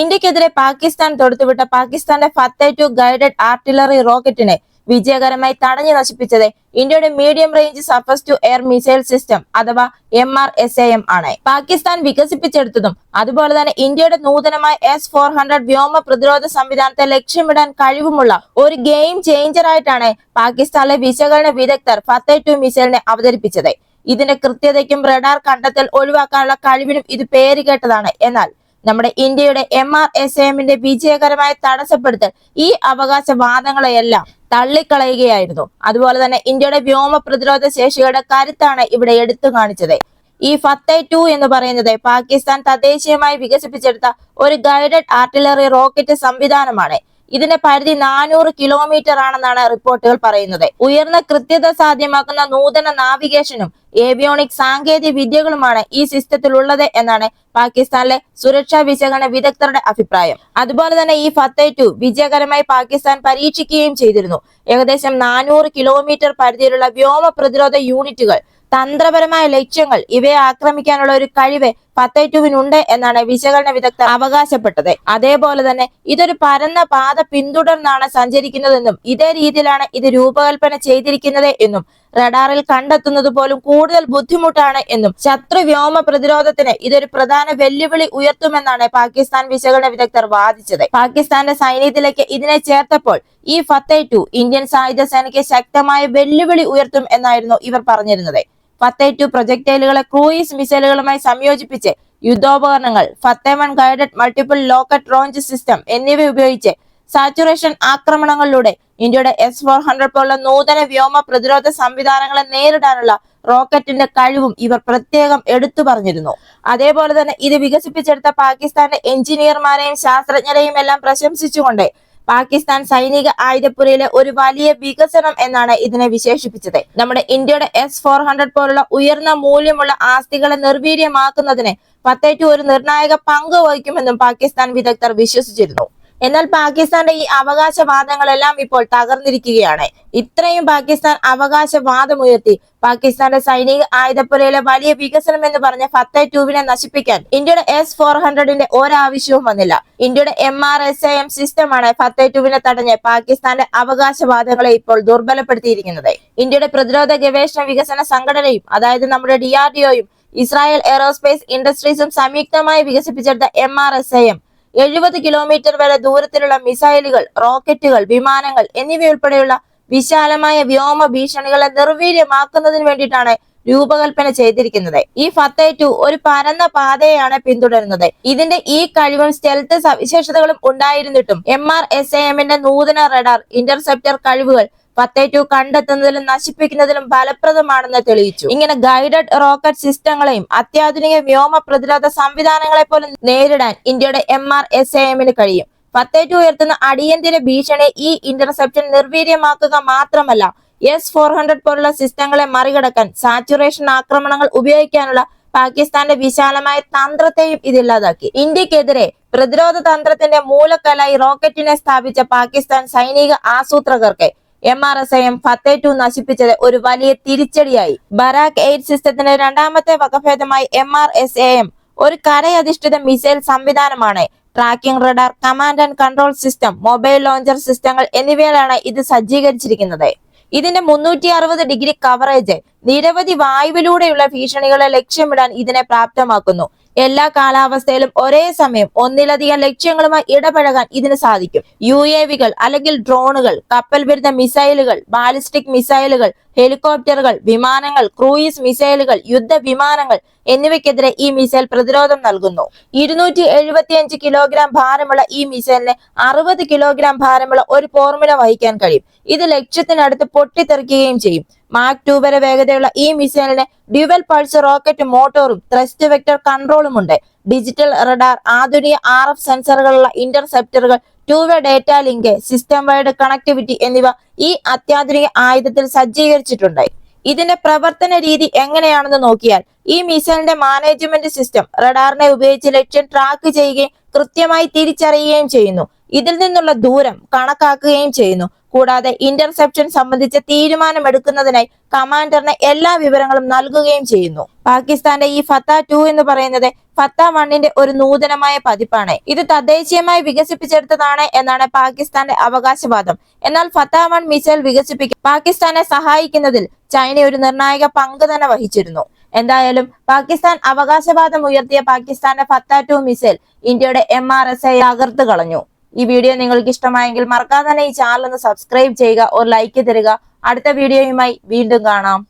ഇന്ത്യക്കെതിരെ പാകിസ്ഥാൻ തൊടുത്തുവിട്ട പാകിസ്ഥാന്റെ ഫത്തേ ടു ഗൈഡഡ് ആർട്ടിലറി റോക്കറ്റിനെ വിജയകരമായി തടഞ്ഞു നശിപ്പിച്ചത് ഇന്ത്യയുടെ medium range surface to air missile system അഥവാ M R S A M ആണ്. പാകിസ്ഥാൻ വികസിപ്പിച്ചെടുത്തതും അതുപോലെ തന്നെ ഇന്ത്യയുടെ നൂതനമായ എസ് ഫോർ ഹൺഡ്രഡ് വ്യോമ പ്രതിരോധ സംവിധാനത്തെ ലക്ഷ്യമിടാൻ കഴിവുമുള്ള ഒരു ഗെയിം ചേഞ്ചർ ആയിട്ടാണ് പാകിസ്ഥാനിലെ വിശകലന വിദഗ്ധർ ഫത്തേ ടു മിസൈലിനെ അവതരിപ്പിച്ചത്. ഇതിന്റെ കൃത്യതയ്ക്കും റഡാർ കണ്ടെത്തൽ ഒഴിവാക്കാനുള്ള കഴിവിനും ഇത് പേരുകേട്ടതാണ്. എന്നാൽ നമ്മുടെ ഇന്ത്യയുടെ എം ആർ എസ് എമ്മിന്റെ വിജയകരമായ തടസ്സപ്പെടുത്തൽ ഈ അവകാശവാദങ്ങളെയെല്ലാം തള്ളിക്കളയുകയായിരുന്നു. അതുപോലെ തന്നെ ഇന്ത്യയുടെ വ്യോമ പ്രതിരോധ ശേഷിയുടെ കരുത്താണ് ഇവിടെ എടുത്തു കാണിച്ചത്. ഈ ഫത്തേ ടു എന്ന് പറയുന്നത് പാകിസ്ഥാൻ തദ്ദേശീയമായി വികസിപ്പിച്ചെടുത്ത ഒരു ഗൈഡഡ് ആർട്ടിലറി റോക്കറ്റ് സംവിധാനമാണ്. ഇതിന്റെ പരിധി നാനൂറ് കിലോമീറ്റർ ആണെന്നാണ് റിപ്പോർട്ടുകൾ പറയുന്നത്. ഉയർന്ന കൃത്യത സാധ്യമാക്കുന്ന നൂതന നാവിഗേഷനും ഏവിയോണിക് സാങ്കേതിക വിദ്യകളുമാണ് ഈ സിസ്റ്റത്തിൽ ഉള്ളത് എന്നാണ് പാകിസ്ഥാനിലെ സുരക്ഷാ വിശകലന വിദഗ്ധരുടെ അഭിപ്രായം. അതുപോലെ തന്നെ ഈ ഫത്തേ ടു വിജയകരമായി പാകിസ്ഥാൻ പരീക്ഷിക്കുകയും ചെയ്തിരുന്നു. ഏകദേശം നാനൂറ് കിലോമീറ്റർ പരിധിയിലുള്ള വ്യോമ പ്രതിരോധ യൂണിറ്റുകൾ തന്ത്രപരമായ ലക്ഷ്യങ്ങൾ ഇവയെ ആക്രമിക്കാനുള്ള ഒരു കഴിവ് പത്തൈറ്റുവിനുണ്ട് എന്നാണ് വിശകലന വിദഗ്ധർ അവകാശപ്പെട്ടത്. അതേപോലെ തന്നെ ഇതൊരു പരന്ന പാത പിന്തുടർന്നാണ് സഞ്ചരിക്കുന്നതെന്നും ഇതേ രീതിയിലാണ് ഇത് രൂപകൽപ്പന ചെയ്തിരിക്കുന്നത് എന്നും റഡാറിൽ കണ്ടെത്തുന്നത് പോലും കൂടുതൽ ബുദ്ധിമുട്ടാണ് എന്നും ശത്രു വ്യോമ പ്രതിരോധത്തിന് ഇതൊരു പ്രധാന വെല്ലുവിളി ഉയർത്തുമെന്നാണ് പാകിസ്ഥാൻ വിശകലന വിദഗ്ധർ വാദിച്ചത്. പാകിസ്ഥാന്റെ സൈന്യത്തിലേക്ക് ഇതിനെ ചേർത്തപ്പോൾ ഈ ഫത്തേ ടു ഇന്ത്യൻ സായുധ സേനയ്ക്ക് ശക്തമായ വെല്ലുവിളി ഉയർത്തും എന്നായിരുന്നു ഇവർ പറഞ്ഞിരുന്നത്. ഫത്തേ ടു പ്രൊജക്ടൈലുകളെ ക്രൂയിസ് മിസൈലുകളുമായി സംയോജിപ്പിച്ച് യുദ്ധോപകരണങ്ങൾ Fatah one guided multiple rocket launch system എന്നിവ ഉപയോഗിച്ച് സാച്ചുറേഷൻ ആക്രമണങ്ങളിലൂടെ ഇന്ത്യയുടെ എസ് ഫോർ ഹൺഡ്രഡ് പോലുള്ള നൂതന വ്യോമ പ്രതിരോധ സംവിധാനങ്ങളെ നേരിടാനുള്ള റോക്കറ്റിന്റെ കഴിവും ഇവർ പ്രത്യേകം എടുത്തു പറഞ്ഞിരുന്നു. അതേപോലെ തന്നെ ഇത് വികസിപ്പിച്ചെടുത്ത പാകിസ്ഥാന്റെ എഞ്ചിനീയർമാരെയും ശാസ്ത്രജ്ഞരെയും എല്ലാം പ്രശംസിച്ചുകൊണ്ട് പാകിസ്ഥാൻ സൈനിക ആയുധപ്പുരയിലെ ഒരു വലിയ വികസനം എന്നാണ് ഇതിനെ വിശേഷിപ്പിച്ചത്. നമ്മുടെ ഇന്ത്യയുടെ എസ് ഫോർ ഹൺഡ്രഡ് പോലുള്ള ഉയർന്ന മൂല്യമുള്ള ആസ്തികളെ നിർവീര്യമാക്കുന്നതിന് പത്തേറ്റു ഒരു നിർണായക പങ്ക് വഹിക്കുമെന്നും പാകിസ്ഥാൻ വിദഗ്ധർ വിശ്വസിച്ചിരുന്നു. എന്നാൽ പാകിസ്ഥാന്റെ ഈ അവകാശവാദങ്ങളെല്ലാം ഇപ്പോൾ തകർന്നിരിക്കുകയാണ്. ഇത്രയും പാകിസ്ഥാൻ അവകാശവാദമുയർത്തി പാകിസ്ഥാന്റെ സൈനിക ആയുധപ്പുരയിലെ വലിയ വികസനം എന്ന് പറഞ്ഞ ഫത്തെ ടൂവിനെ നശിപ്പിക്കാൻ ഇന്ത്യയുടെ എസ് ഫോർ ഹൺഡ്രഡിന്റെ ഒരാവശ്യവും വന്നില്ല. ഇന്ത്യയുടെ M R S A M സിസ്റ്റമാണ് ഫത്തെ ടൂവിനെ തടഞ്ഞ് പാകിസ്ഥാന്റെ അവകാശവാദങ്ങളെ ഇപ്പോൾ ദുർബലപ്പെടുത്തിയിരിക്കുന്നത്. ഇന്ത്യയുടെ പ്രതിരോധ ഗവേഷണ വികസന സംഘടനയും അതായത് നമ്മുടെ ഡി ആർ ഡി ഒയും ഇസ്രായേൽ എയറോസ്പേസ് ഇൻഡസ്ട്രീസും സംയുക്തമായി വികസിപ്പിച്ചെടുത്ത M R S A M എഴുപത് കിലോമീറ്റർ വരെ ദൂരത്തിലുള്ള മിസൈലുകൾ റോക്കറ്റുകൾ വിമാനങ്ങൾ എന്നിവയുൾപ്പെടെയുള്ള വിശാലമായ വ്യോമ ഭീഷണികളെ നിർവീര്യമാക്കുന്നതിന് വേണ്ടിയിട്ടാണ് രൂപകൽപ്പന ചെയ്തിരിക്കുന്നത്. ഈ ഫത്തേ ടു ഒരു പരന്ന പാതയാണ് പിന്തുടരുന്നത്. ഇതിന്റെ ഈ കഴിവും സ്റ്റെൽത്ത് സവിശേഷതകളും ഉണ്ടായിരുന്നിട്ടും എം ആർ എസ് എമ്മിന്റെ നൂതന റഡാർ ഇന്റർസെപ്റ്റർ കഴിവുകൾ ഫത്തേ ടു കണ്ടെത്തുന്നതിലും നശിപ്പിക്കുന്നതിലും ഫലപ്രദമാണെന്ന് തെളിയിച്ചു. ഇങ്ങനെ ഗൈഡഡ് റോക്കറ്റ് സിസ്റ്റങ്ങളെയും അത്യാധുനിക വ്യോമ പ്രതിരോധ സംവിധാനങ്ങളെ പോലും നേരിടാൻ ഇന്ത്യയുടെ എം ആർ എസ് എമ്മിന് കഴിയും. ഫത്തേ ടു ഉയർത്തുന്ന അടിയന്തര ഭീഷണി ഈ ഇന്റർസെപ്ഷൻ നിർവീര്യമാക്കുക മാത്രമല്ല എസ് ഫോർ ഹൺഡ്രഡ് പോലുള്ള സിസ്റ്റങ്ങളെ മറികടക്കാൻ സാച്ചുറേഷൻ ആക്രമണങ്ങൾ ഉപയോഗിക്കാനുള്ള പാകിസ്ഥാന്റെ വിശാലമായ തന്ത്രത്തെയും ഇതില്ലാതാക്കി ഇന്ത്യക്കെതിരെ പ്രതിരോധ തന്ത്രത്തിന്റെ മൂലക്കലായി റോക്കറ്റിനെ സ്ഥാപിച്ച പാകിസ്ഥാൻ സൈനിക ആസൂത്രകർക്ക് M R S I M Fatah two നശിപ്പിച്ചത് ഒരു വലിയ തിരിച്ചടിയായി. ബറാക്ക് എയ്റ്റ് സിസ്റ്റത്തിന്റെ രണ്ടാമത്തെ വകഭേദമായി M R S A M ഒരു കരയധിഷ്ഠിത മിസൈൽ സംവിധാനമാണ്. Tracking radar command and control system mobile launcher സിസ്റ്റങ്ങൾ എന്നിവയിലാണ് ഇത് സജ്ജീകരിച്ചിരിക്കുന്നത്. ഇതിന്റെ മുന്നൂറ്റി അറുപത് ഡിഗ്രി കവറേജ് നിരവധി വായുവിലൂടെയുള്ള ഭീഷണികളെ ലക്ഷ്യമിടാൻ ഇതിനെ പ്രാപ്തമാക്കുന്നു. എല്ലാ കാലാവസ്ഥയിലും ഒരേ സമയം ഒന്നിലധികം ലക്ഷ്യങ്ങളുമായി ഇടപഴകാൻ ഇതിന് സാധിക്കും. യു എ വികൾ അല്ലെങ്കിൽ ഡ്രോണുകൾ കപ്പൽ വിരുദ്ധ മിസൈലുകൾ ബാലിസ്റ്റിക് മിസൈലുകൾ ഹെലികോപ്റ്ററുകൾ വിമാനങ്ങൾ ക്രൂയിസ് മിസൈലുകൾ യുദ്ധ വിമാനങ്ങൾ എന്നിവയ്ക്കെതിരെ ഈ മിസൈൽ പ്രതിരോധം നൽകുന്നു. ഇരുന്നൂറ്റി എഴുപത്തിയഞ്ച് കിലോഗ്രാം ഭാരമുള്ള ഈ മിസൈലിന് അറുപത് കിലോഗ്രാം ഭാരമുള്ള ഒരു ഫോർമുല വഹിക്കാൻ കഴിയും. ഇത് ലക്ഷ്യത്തിനടുത്ത് പൊട്ടിത്തെറിക്കുകയും ചെയ്യും. മാക് ടു വരെ വേഗതയുള്ള ഈ മിസൈലിന് ഡ്യുവൽ പൾസ് റോക്കറ്റ് മോട്ടോറും ത്രസ്റ്റ് വെക്ടർ കൺട്രോളും ഉണ്ട്. ഡിജിറ്റൽ റഡാർ ആധുനിക ആർ എഫ് സെൻസറുകളുള്ള ഇന്റർസെപ്റ്ററുകൾ two way data link system wide connectivity എന്നിവ ഈ അത്യാധുനിക ആയുധത്തിൽ സജ്ജീകരിച്ചിട്ടുണ്ട്. ഇതിന്റെ പ്രവർത്തന രീതി എങ്ങനെയാണെന്ന് നോക്കിയാൽ ഈ മിസൈലിന്റെ മാനേജ്മെന്റ് സിസ്റ്റം റഡാറിനെ ഉപയോഗിച്ച് ലക്ഷ്യം ട്രാക്ക് ചെയ്യുകയും കൃത്യമായി തിരിച്ചറിയുകയും ചെയ്യുന്നു. ഇതിൽ നിന്നുള്ള ദൂരം കണക്കാക്കുകയും ചെയ്യുന്നു. കൂടാതെ ഇന്റർസെപ്ഷൻ സംബന്ധിച്ച തീരുമാനമെടുക്കുന്നതിനായി കമാൻഡറിന് എല്ലാ വിവരങ്ങളും നൽകുകയും ചെയ്യുന്നു. പാകിസ്ഥാന്റെ ഈ ഫത്ത ടു എന്ന് പറയുന്നത് ഫത്ത വണ്ണിന്റെ ഒരു നൂതനമായ പതിപ്പാണ്. ഇത് തദ്ദേശീയമായി വികസിപ്പിച്ചെടുത്തതാണ് എന്നാണ് പാകിസ്ഥാന്റെ അവകാശവാദം. എന്നാൽ ഫത്ത വൺ മിസൈൽ വികസിപ്പിക്കാൻ പാകിസ്ഥാനെ സഹായിക്കുന്നതിൽ ചൈന ഒരു നിർണായക പങ്ക് തന്നെ വഹിച്ചിരുന്നു. എന്തായാലും പാകിസ്ഥാൻ അവകാശവാദം ഉയർത്തിയ പാകിസ്ഥാന്റെ ഫത്ത ടു മിസൈൽ ഇന്ത്യയുടെ എം ആർ എസ് ഐ തകർത്ത് കളഞ്ഞു. ഈ വീഡിയോ നിങ്ങൾക്ക് ഇഷ്ടമായെങ്കിൽ മറക്കാതെ തന്നെ ഈ ചാനൽ ഒന്ന് സബ്സ്ക്രൈബ് ചെയ്യുക ഒരു ലൈക്ക് തരിക. അടുത്ത വീഡിയോയുമായി വീണ്ടും കാണാം.